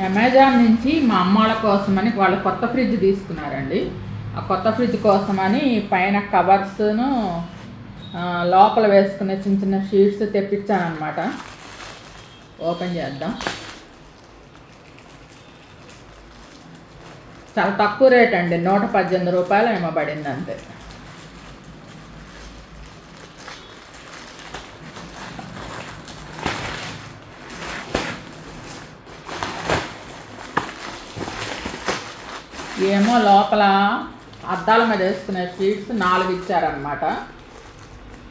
Amazon నుంచి మా అమ్మాళ్ళ కోసమని వాళ్ళు కొత్త ఫ్రిడ్జ్ తీసుకున్నారండి. ఆ కొత్త ఫ్రిడ్జ్ కోసమని పైన కవర్స్ను లోపల వేసుకునే చిన్న చిన్న షీట్స్ తెప్పించానమాట ఓపెన్ చేద్దాం. చాలా తక్కువ రేట్ అండి. నూట పద్దెనిమిది రూపాయలు ఏమో పడింది అంతే ఏమో లోపల అద్దాల మీద వేసుకునే షీట్స్ నాలుగు ఇచ్చారనమాట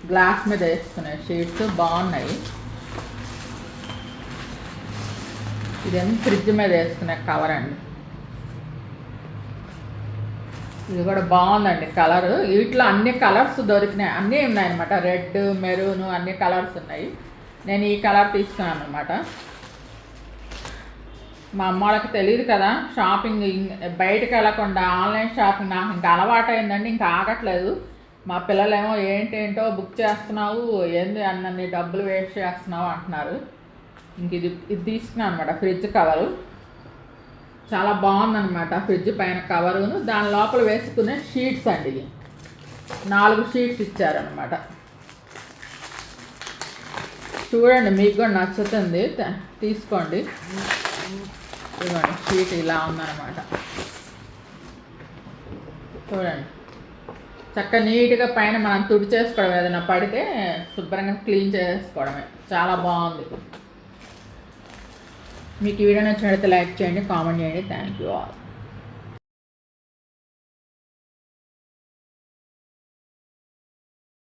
గ్లాస్ మీద వేసుకునే షీట్స్ బాగున్నాయి. ఇదేమో ఫ్రిడ్జ్ మీద వేసుకునే కవర్ అండి. ఇది కూడా బాగుందండి కలర్ వీటిలో అన్ని కలర్స్ దొరికినాయి. అన్నీ ఉన్నాయన్నమాట. రెడ్ మెరూన్ అన్ని కలర్స్ ఉన్నాయి. నేను ఈ కలర్ తీసుకున్నాను అనమాట మా అమ్మ వాళ్ళకి తెలియదు కదా షాపింగ్ బయటకు వెళ్ళకుండా ఆన్లైన్ షాపింగ్ నాకు ఇంకా అలవాటు అయిందండి ఇంకా ఆగట్లేదు. మా పిల్లలేమో ఏంటేంటో బుక్ చేస్తున్నావు ఏంది అన్నీ డబ్బులు వేస్ట్ చేస్తున్నావు అంటున్నారు. ఇంక ఇది ఇది తీసుకున్నాను అనమాట ఫ్రిడ్జ్ కవరు చాలా బాగుందన్నమాట ఫ్రిడ్జ్ పైన కవరును దాని లోపల వేసుకునే షీట్స్ అండి ఇవి. నాలుగు షీట్స్ ఇచ్చారనమాట చూడండి మీకు కూడా నచ్చుతుంది. తీసుకోండి. ఇదిగోండి షీట్ ఇలా ఉందన్నమాట. చూడండి. చక్క నీట్గా పైన మనం తుడి చేసుకోవడం ఏదైనా పడితే శుభ్రంగా క్లీన్ చేసుకోవడమే చాలా బాగుంది. మీకు ఈ వీడియో నచ్చినట్లయితే లైక్ చేయండి కామెంట్ చేయండి. Thank you all